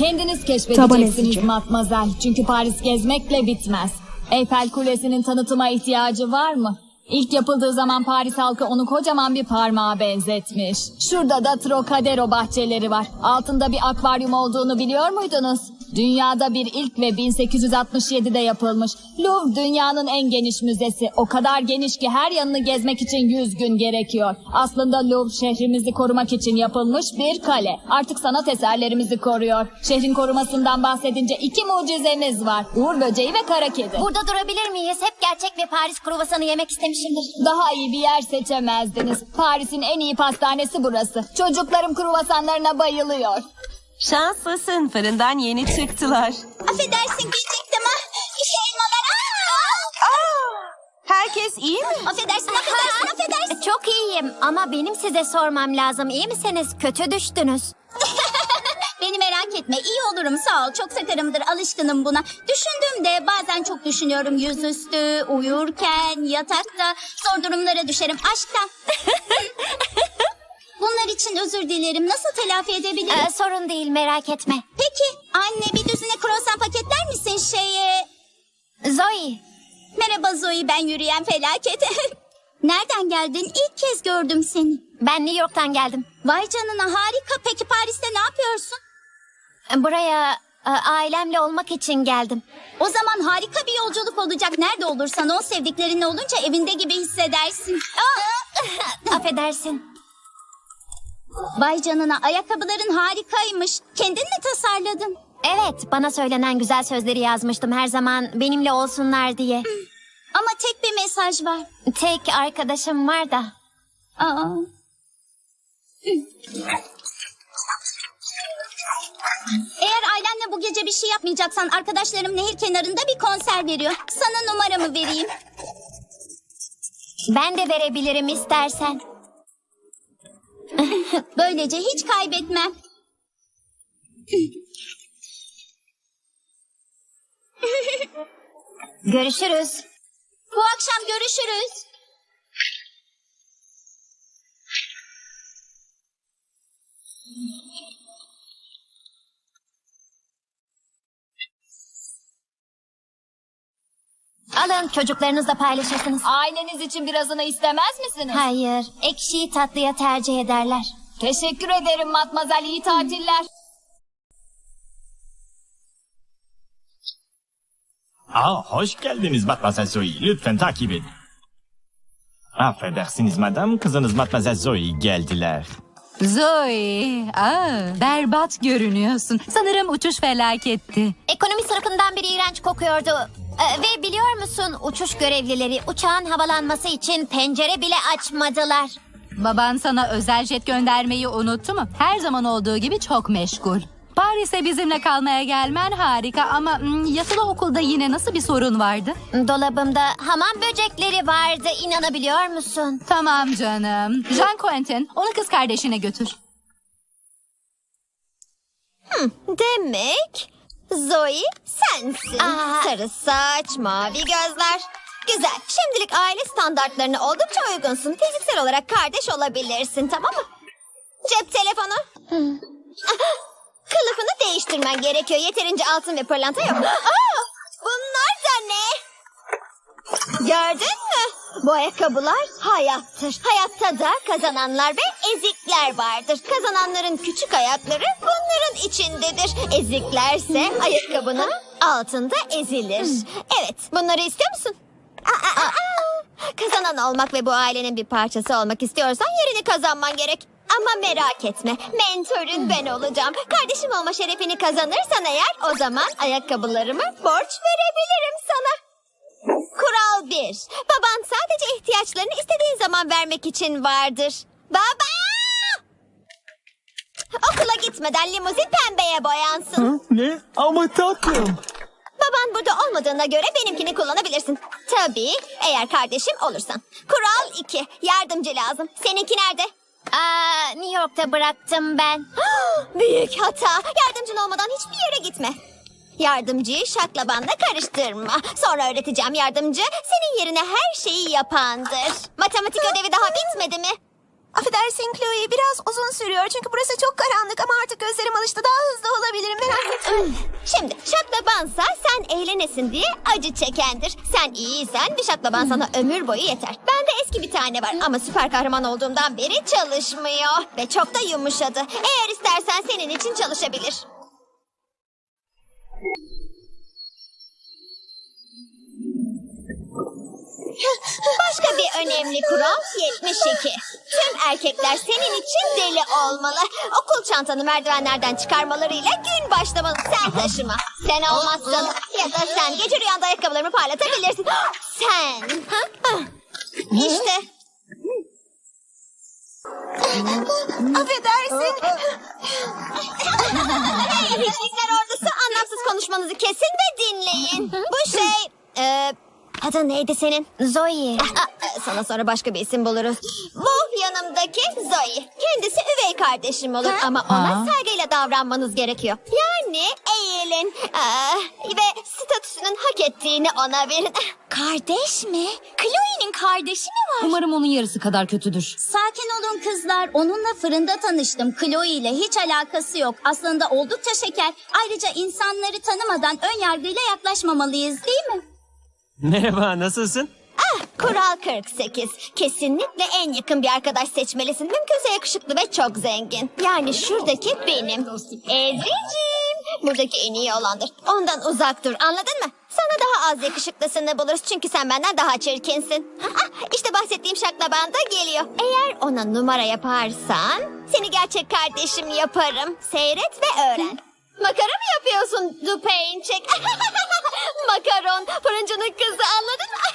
Kendiniz keşfedeceksiniz matmazel. Çünkü Paris gezmekle bitmez. Eyfel Kulesi'nin tanıtıma ihtiyacı var mı? İlk yapıldığı zaman Paris halkı onu kocaman bir parmağa benzetmiş. Şurada da Trocadero bahçeleri var. Altında bir akvaryum olduğunu biliyor muydunuz? Dünyada bir ilk ve 1867'de yapılmış. Louvre dünyanın en geniş müzesi. O kadar geniş ki her yanını gezmek için 100 gün gerekiyor. Aslında Louvre şehrimizi korumak için yapılmış bir kale. Artık sanat eserlerimizi koruyor. Şehrin korumasından bahsedince iki mucizemiz var. Uğur böceği ve kara kedi. Burada durabilir miyiz? Hep gerçek bir Paris kruvasanı yemek istemişimdir. Daha iyi bir yer seçemezdiniz. Paris'in en iyi pastanesi burası. Çocuklarım kruvasanlarına bayılıyor. Şanslısın fırından yeni çıktılar. Affedersin geciktim ha. İşte elmalar. Herkes iyi mi? Affedersin, affedersin, affedersin. Çok iyiyim ama benim size sormam lazım. İyi misiniz? Kötü düştünüz. Beni merak etme iyi olurum sağ ol çok sakarımdır alışkınım buna. Düşündüğümde bazen çok düşünüyorum yüzüstü, uyurken, yatakta zor durumlara düşerim aşktan. Bunlar için özür dilerim nasıl telafi edebilirim? Ee, sorun değil merak etme. Peki anne bir düzine kruvasan paketler misin şeye? Zoe, Merhaba Zoe ben yürüyen felaket. Nereden geldin? İlk kez gördüm seni. ben New York'tan geldim. Vay canına harika. Peki Paris'te ne yapıyorsun? Buraya e, ailemle olmak için geldim. O zaman harika bir yolculuk olacak. Nerede olursan ol sevdiklerinle olunca evinde gibi hissedersin. Aa! Affedersin. Vay canına ayakkabıların harikaymış. Kendin mi tasarladın? Evet, bana söylenen güzel sözleri yazmıştım her zaman benimle olsunlar diye. Ama tek bir mesaj var. Tek arkadaşım var da. Aa. Eğer ailenle bu gece bir şey yapmayacaksan arkadaşlarım nehir kenarında bir konser veriyor. Sana numaramı vereyim. Ben de verebilirim istersen. Böylece hiç kaybetmem. Görüşürüz. Bu akşam görüşürüz. Alın çocuklarınızla paylaşırsınız. Aileniz için birazını istemez misiniz? Hayır, ekşiyi tatlıya tercih ederler. Teşekkür ederim matmazel iyi tatiller. Aa, hoş geldiniz Matmazel Zoe. Lütfen takip edin. Affedersiniz madam, kızınız Matmazel Zoe geldiler. Zoe, aa, berbat görünüyorsun. Sanırım uçuş felaketti. Ekonomi sınıfından biri iğrenç kokuyordu. Ee, ve biliyor musun uçuş görevlileri uçağın havalanması için pencere bile açmadılar. Baban sana özel jet göndermeyi unuttu mu? Her zaman olduğu gibi çok meşgul. Paris'e bizimle kalmaya gelmen harika ama mm, yatılı okulda yine nasıl bir sorun vardı? Dolabımda hamam böcekleri vardı inanabiliyor musun? Tamam canım. Jean Quentin, onu kız kardeşine götür. Demek Zoe sensin. Aa. Sarı saç, mavi gözler. Güzel. Şimdilik aile standartlarına oldukça uygunsun. Fiziksel olarak kardeş olabilirsin tamam mı? Cep telefonu. Ah, Kılıfını değiştirmen gerekiyor. Yeterince altın ve pırlanta yok. Aa, bunlar da ne? Gördün mü? Bu ayakkabılar hayattır. Hayatta da kazananlar ve ezikler vardır. Kazananların küçük ayakları bunların içindedir. Eziklerse ayakkabının altında ezilir. Evet, bunları istiyor musun? Aa, aa, aa. Kazanan olmak ve bu ailenin bir parçası olmak istiyorsan yerini kazanman gerek. Ama merak etme, mentörün ben olacağım. Kardeşim olma şerefini kazanırsan eğer o zaman ayakkabılarımı borç verebilirim sana. Kural bir. Baban sadece ihtiyaçlarını istediğin zaman vermek için vardır. Baba! Okula gitmeden limuzin pembeye boyansın. Ne? Ama tatlım. Baban burada olmadığına göre benimkini kullanabilirsin. Tabii eğer kardeşim olursan. Kural iki. Yardımcı lazım. Seninki nerede? Aa, New York'ta bıraktım ben. Büyük hata. Yardımcın olmadan hiçbir yere gitme. Yardımcıyı şaklabanla karıştırma. Sonra öğreteceğim yardımcı. Senin yerine her şeyi yapandır. Matematik ödevi daha bitmedi mi? Affedersin Chloe biraz uzun sürüyor çünkü burası çok karanlık ama artık gözlerim alıştı daha hızlı olabilirim merak etme. Şimdi şaklabansa sen eğlenesin diye acı çekendir. Sen iyiysen bir şaklaban sana ömür boyu yeter. Bende eski bir tane var ama süper kahraman olduğumdan beri çalışmıyor. Ve çok da yumuşadı. Eğer istersen senin için çalışabilir. Başka bir önemli kural 72. Tüm erkekler senin için deli olmalı. Okul çantanı merdivenlerden çıkarmalarıyla gün başlamalı. Sen taşıma. Sen olmazsın. Ya da sen gece rüyanda ayakkabılarımı parlatabilirsin. Sen. İşte. Affedersin. hey hiçlikler ordusu anlamsız konuşmanızı kesin ve dinleyin. Bu şey... E, adın neydi senin? Zoe. Aa, Sana sonra başka bir isim buluruz. Bu yanımdaki Zoe. Kendisi üvey kardeşim olur ama ona saygıyla davranmanız gerekiyor. Yani eğilin Aa, ve statüsünün hak ettiğini ona verin. Kardeş mi? Chloe'nin kardeşi mi var? Umarım onun yarısı kadar kötüdür. Sakin olun kızlar. Onunla fırında tanıştım. Chloe ile hiç alakası yok. Aslında oldukça şeker. Ayrıca insanları tanımadan ön yargıyla yaklaşmamalıyız değil mi? Merhaba, nasılsın? Ah, kural 48. Kesinlikle en yakın bir arkadaş seçmelisin. Mümkünse yakışıklı ve çok zengin. Yani şuradaki benim. Ezgi'cim. Buradaki en iyi olandır. Ondan uzak dur anladın mı? Sana daha az yakışıklısını buluruz çünkü sen benden daha çirkinsin. Ah, işte bahsettiğim şaklaban da geliyor. Eğer ona numara yaparsan seni gerçek kardeşim yaparım. Seyret ve öğren. Makara mı yapıyorsun Dupainçek? Makaron fırıncının kızı anladın mı?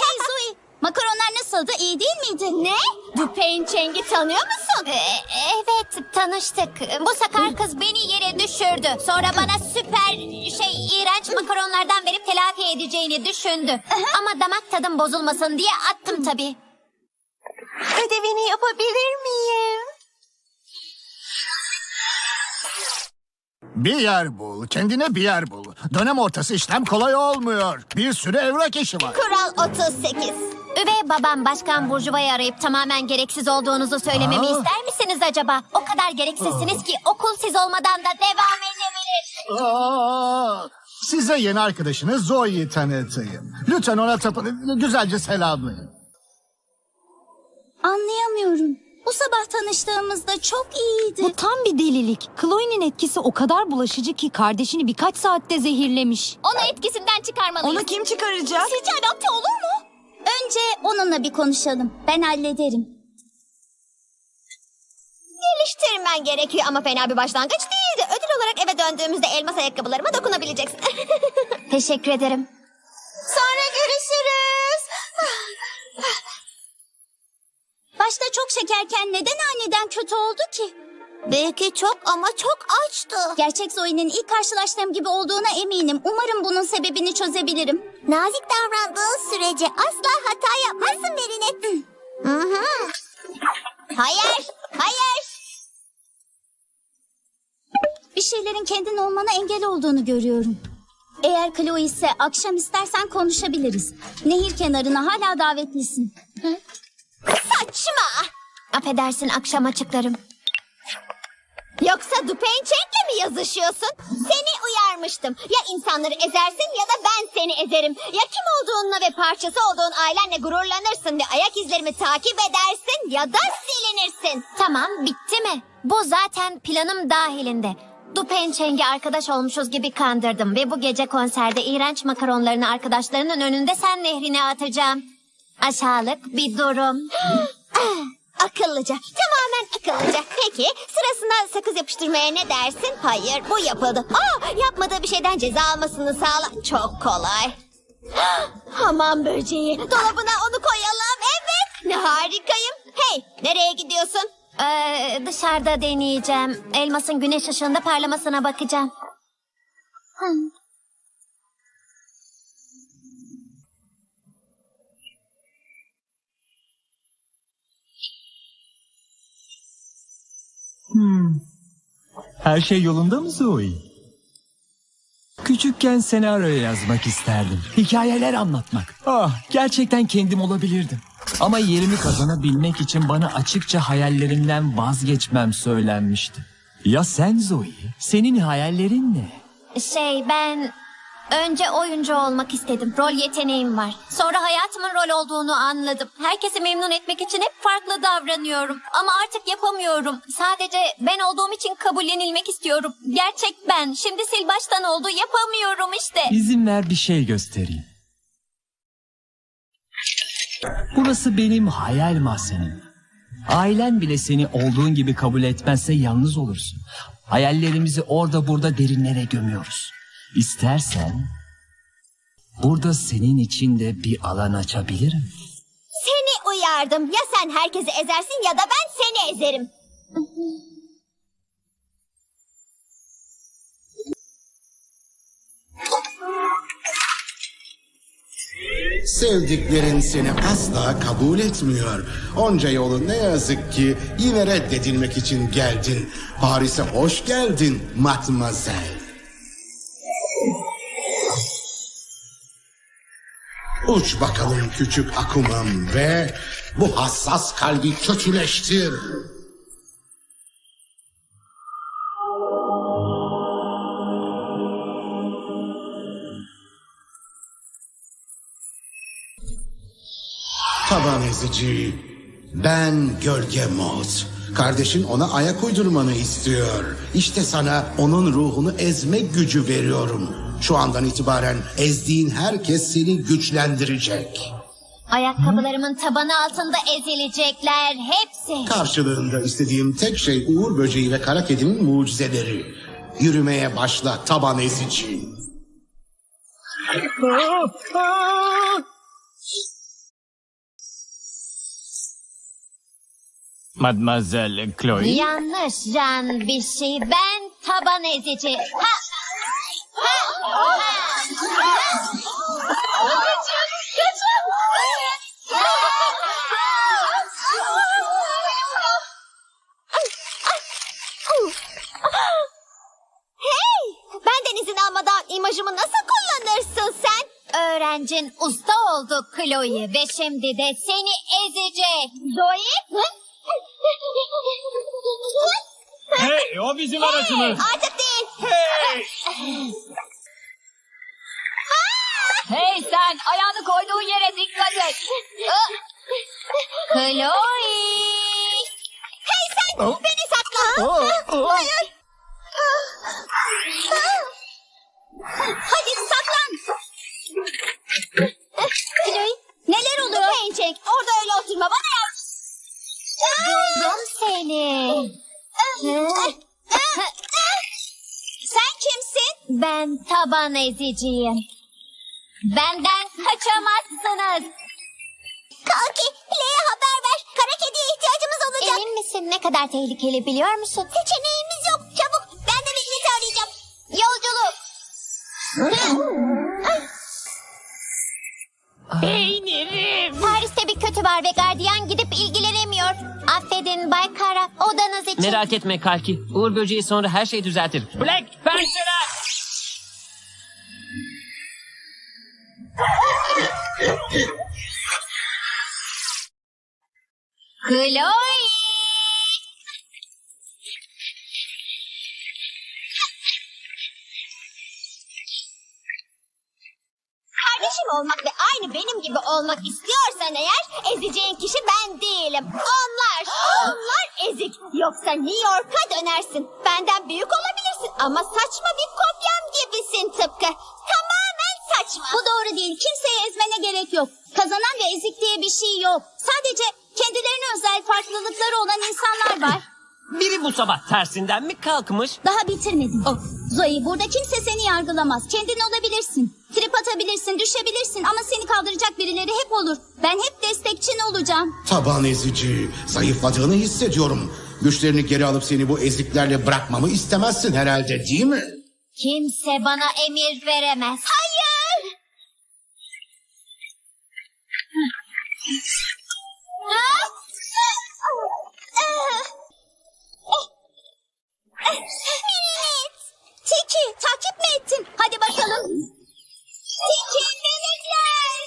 Hey Zoe, makaronlar nasıldı? İyi değil miydi? Ne? Dupain Cheng'i tanıyor musun? Ee, evet tanıştık. Bu sakar kız beni yere düşürdü. Sonra bana süper şey iğrenç makaronlardan verip telafi edeceğini düşündü. Ama damak tadım bozulmasın diye attım tabii. Ödevini yapabilir miyim? Bir yer bul, kendine bir yer bul. Dönem ortası işlem kolay olmuyor. Bir sürü evrak işi var. Kural 38. Üvey babam Başkan Burjuva'yı arayıp tamamen gereksiz olduğunuzu söylememi Aa. ister misiniz acaba? O kadar gereksizsiniz ki okul siz olmadan da devam edebilir. Aa, size yeni arkadaşınız Zoe'yi tanıtayım. Lütfen ona tapın, güzelce selamlayın. Anlayamıyorum. Bu sabah tanıştığımızda çok iyiydi. Bu tam bir delilik. Chloe'nin etkisi o kadar bulaşıcı ki kardeşini birkaç saatte zehirlemiş. Onu etkisinden çıkarmalıyız. Onu kim çıkaracak? Sizce adapte olur mu? Önce onunla bir konuşalım. Ben hallederim. Geliştirmen gerekiyor ama fena bir başlangıç değildi. Ödül olarak eve döndüğümüzde elmas ayakkabılarıma dokunabileceksin. Teşekkür ederim. Sonra görüşürüz. Başta çok şekerken neden aniden kötü oldu ki? Belki çok ama çok açtı. Gerçek Zoe'nin ilk karşılaştığım gibi olduğuna eminim. Umarım bunun sebebini çözebilirim. Nazik davrandığı sürece asla hata yapmazsın Merinet. Hayır, hayır. Bir şeylerin kendin olmana engel olduğunu görüyorum. Eğer Chloe ise akşam istersen konuşabiliriz. Nehir kenarına hala davetlisin. Saçma. Affedersin akşam açıklarım. Yoksa Dupain Chank'le mi yazışıyorsun? Seni uyarmıştım. Ya insanları ezersin ya da ben seni ezerim. Ya kim olduğunla ve parçası olduğun ailenle gururlanırsın ve ayak izlerimi takip edersin ya da silinirsin. Tamam bitti mi? Bu zaten planım dahilinde. Dupen Cheng'i arkadaş olmuşuz gibi kandırdım ve bu gece konserde iğrenç makaronlarını arkadaşlarının önünde sen nehrine atacağım. Aşağılık bir durum. Akıllıca. Tamamen akıllıca. Peki sırasına sakız yapıştırmaya ne dersin? Hayır bu yapıldı. Aa, yapmadığı bir şeyden ceza almasını sağla. Çok kolay. Hamam böceği. Dolabına onu koyalım. Evet. Ne harikayım. Hey nereye gidiyorsun? Ee, dışarıda deneyeceğim. Elmasın güneş ışığında parlamasına bakacağım. Her şey yolunda mı Zoe? Küçükken senaryo yazmak isterdim. Hikayeler anlatmak. Ah, gerçekten kendim olabilirdim. Ama yerimi kazanabilmek için bana açıkça hayallerimden vazgeçmem söylenmişti. Ya sen Zoe? Senin hayallerin ne? Şey ben önce oyuncu olmak istedim. Rol yeteneğim var. Sonra hayatımın rol olduğunu anladım. Herkesi memnun etmek için hep farklı davranıyorum. Ama artık yapamıyorum. Sadece ben olduğum için kabullenilmek istiyorum. Gerçek ben. Şimdi sil baştan oldu. Yapamıyorum işte. İzin ver bir şey göstereyim. Burası benim hayal mahzenim. Ailen bile seni olduğun gibi kabul etmezse yalnız olursun. Hayallerimizi orada burada derinlere gömüyoruz. İstersen burada senin için de bir alan açabilirim. Seni uyardım. Ya sen herkesi ezersin ya da ben seni ezerim. Sevdiklerin seni asla kabul etmiyor. Onca yolu ne yazık ki yine reddedilmek için geldin. Paris'e hoş geldin matmazel. Uç bakalım küçük akumam ve bu hassas kalbi kötüleştir. Taban ezici. Ben Gölge Moz. Kardeşin ona ayak uydurmanı istiyor. İşte sana onun ruhunu ezme gücü veriyorum. Şu andan itibaren ezdiğin herkes seni güçlendirecek. Ayakkabılarımın tabanı altında ezilecekler. Hepsi. Karşılığında istediğim tek şey Uğur Böceği ve Kara Kedi'nin mucizeleri. Yürümeye başla taban ezici. Mademoiselle Chloe. Yanlış Can bir şey. Ben taban ezici. Ha! İmajımı nasıl kullanırsın sen? Öğrencin usta oldu Chloe ve şimdi de seni ezecek. Zoe? Hey o bizim aracımız. Artık değil. Hey sen ayağını koyduğun yere dikkat et. Chloe! Hey sen beni sakla. Hayır. Hadi saklan. Chloe. Neler oluyor? Pençek orada öyle oturma bana yap. Buldum seni. Sen kimsin? Ben taban eziciyim. Benden kaçamazsınız. Kalki Le'ye haber ver. Kara kediye ihtiyacımız olacak. Emin misin ne kadar tehlikeli biliyor musun? Seçeneğimiz yok. Çabuk ben de Biglet'i arayacağım. Yolculuk. Paris'te bir kötü var ve gardiyan gidip ilgilenemiyor. Affedin Bay Kara odanız için. Merak etme Kalki. Uğur böceği sonra her şeyi düzeltir. Black Panther'a! Chloe! Olmak ve aynı benim gibi olmak istiyorsan eğer ezeceğin kişi ben değilim. Onlar. Onlar ezik. Yoksa New York'a dönersin. Benden büyük olabilirsin ama saçma bir kopyam gibisin tıpkı. Tamamen saçma. Bu doğru değil. Kimseyi ezmene gerek yok. Kazanan ve ezik diye bir şey yok. Sadece kendilerine özel farklılıkları olan insanlar var. Biri bu sabah tersinden mi kalkmış? Daha bitirmedim. Zoe burada kimse seni yargılamaz. Kendin olabilirsin. Trip atabilirsin, düşebilirsin ama seni kaldıracak birileri hep olur. Ben hep destekçin olacağım. Taban ezici. Zayıfladığını hissediyorum. Güçlerini geri alıp seni bu eziklerle bırakmamı istemezsin herhalde değil mi? Kimse bana emir veremez. Hayır. Millet! Tiki takip mi ettin? Hadi bakalım. Tiki melekler.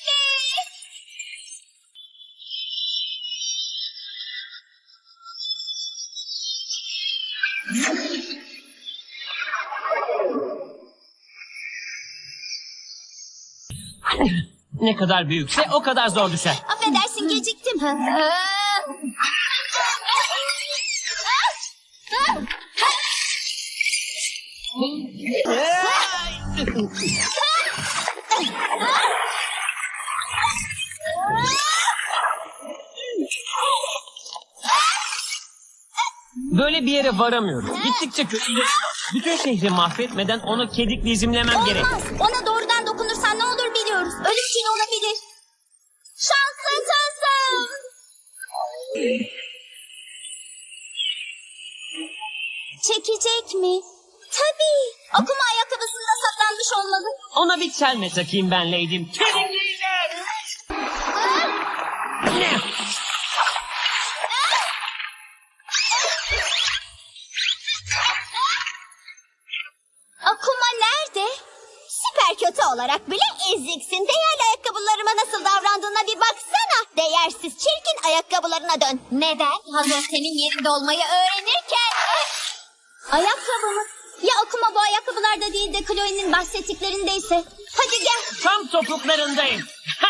Evet. Ne kadar büyükse o kadar zor düşer. Affedersin geciktim. Böyle bir yere varamıyoruz. Gittikçe kötüleşiyor. Bütün şehri mahvetmeden onu kedikle izimlemem gerek. Olmaz. Ona doğrudan dokunursan ne olur biliyoruz. Ölümcül olabilir. Şanslısın. Çekecek mi? Tabii. Okuma ayakkabısında saklanmış olmalı. Ona bir çelme takayım ben Lady'm. Kedikleyeceğim. Akuma nerede? Süper kötü olarak bile eziksin. Değerli ayakkabılarıma nasıl davrandığına bir baksana. Değersiz çirkin ayakkabılarına dön. Neden? Hazır senin yerinde olmayı öğrenirken. Ayakkabı mı? Ya Akuma bu ayakkabılarda değil de Chloe'nin bahsettiklerindeyse. Hadi gel. Tam topuklarındayım. Ha!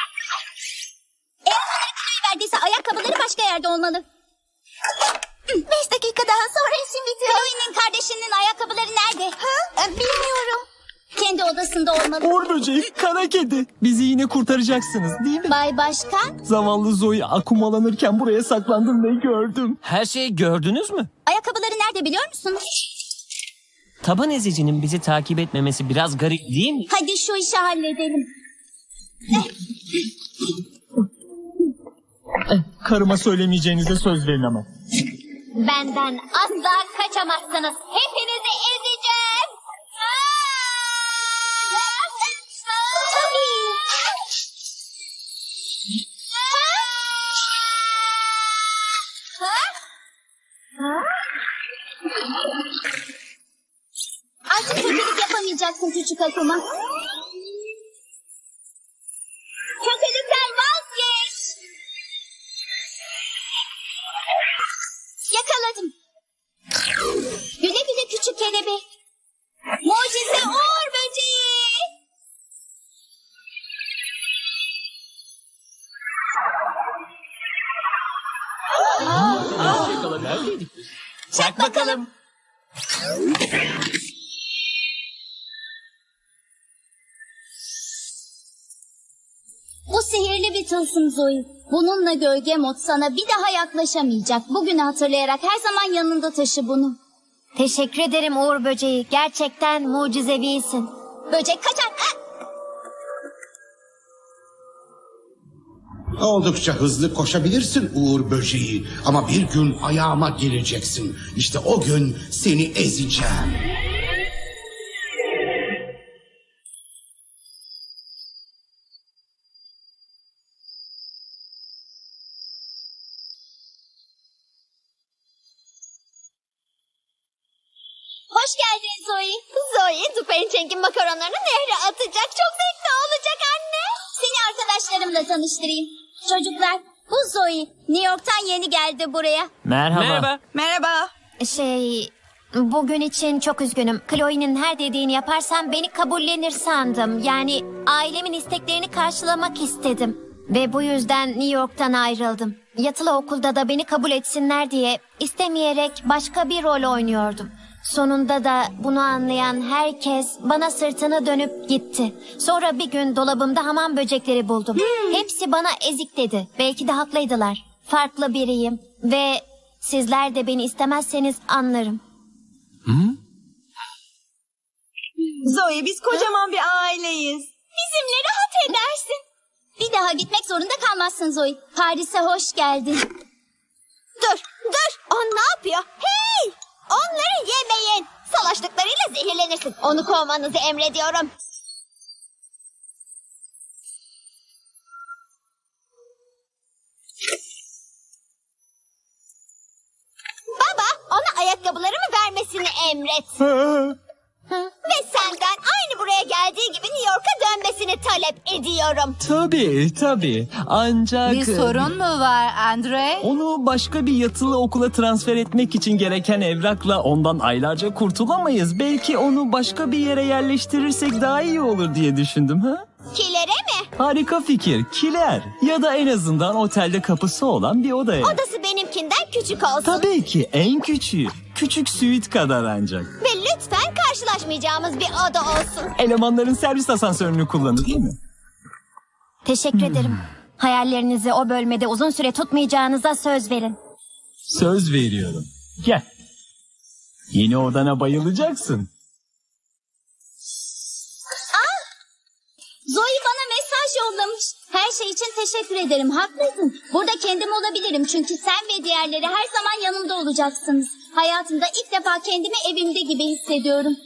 Eğer Chloe verdiyse ayakkabıları başka yerde olmalı. Beş dakika daha sonra işim bitiyor. Chloe'nin kardeşinin ayakkabıları nerede? Ha? Bilmiyorum. Kendi odasında olmalı. Uğur böceği, kara kedi. Bizi yine kurtaracaksınız değil mi? Bay Başkan, Zavallı Zoe akumalanırken buraya saklandım ve gördüm. Her şeyi gördünüz mü? ayakkabıları nerede biliyor musun? Taban ezicinin bizi takip etmemesi biraz garip değil mi? Hadi şu işi halledelim. Karıma söylemeyeceğinize söz verin ama. Benden asla kaçamazsınız. Hepinizi yapamayacaksın küçük Akuma. Kötülükten vazgeç. Yakaladım. Güle güle küçük kelebek. Mucize uğur böceği. Çak bakalım. Tılsım Zoe. Bununla gölge mod sana bir daha yaklaşamayacak. Bugünü hatırlayarak her zaman yanında taşı bunu. Teşekkür ederim Uğur Böceği. Gerçekten mucizevisin. Böcek kaçar. Ah! Oldukça hızlı koşabilirsin Uğur böceği. Ama bir gün ayağıma geleceksin. İşte o gün seni ezeceğim. Zoe, Dupençeng'in makaronlarını nehre atacak. Çok zevkli olacak anne. Seni arkadaşlarımla tanıştırayım. Çocuklar bu Zoe. New York'tan yeni geldi buraya. Merhaba. Merhaba. Merhaba. Şey, bugün için çok üzgünüm. Chloe'nin her dediğini yaparsam beni kabullenir sandım. Yani ailemin isteklerini karşılamak istedim. Ve bu yüzden New York'tan ayrıldım. Yatılı okulda da beni kabul etsinler diye istemeyerek başka bir rol oynuyordum. Sonunda da bunu anlayan herkes bana sırtını dönüp gitti. Sonra bir gün dolabımda hamam böcekleri buldum. Hepsi bana ezik dedi. Belki de haklıydılar. Farklı biriyim ve sizler de beni istemezseniz anlarım. Zoe biz kocaman bir aileyiz. Bizimle rahat edersin. Bir daha gitmek zorunda kalmazsın Zoe. Paris'e hoş geldin. Dur, dur. O ne yapıyor? Hey! Onları yemeyin. Salaşlıklarıyla zehirlenirsin. Onu kovmanızı emrediyorum. Baba, ona ayakkabılarımı vermesini emret. Ve senden aynı buraya geldiği gibi New York'a dönmesini talep ediyorum. Tabii tabii. Ancak... Bir sorun mu var Andre? Onu başka bir yatılı okula transfer etmek için gereken evrakla ondan aylarca kurtulamayız. Belki onu başka bir yere yerleştirirsek daha iyi olur diye düşündüm ha? Kilere mi? Harika fikir. Kiler. Ya da en azından otelde kapısı olan bir odaya. Odası benimkinden küçük olsun. Tabii ki en küçüğü. Küçük suite kadar ancak. Ve karşılaşmayacağımız bir oda olsun. Elemanların servis asansörünü kullanır değil mi? Teşekkür ederim. Hayallerinizi o bölmede uzun süre tutmayacağınıza söz verin. Söz veriyorum. Gel. Yeni odana bayılacaksın. Zoe bana mesaj yollamış. Her şey için teşekkür ederim. Haklısın. Burada kendim olabilirim çünkü sen ve diğerleri her zaman yanımda olacaksınız. Hayatımda ilk defa kendimi evimde gibi hissediyorum.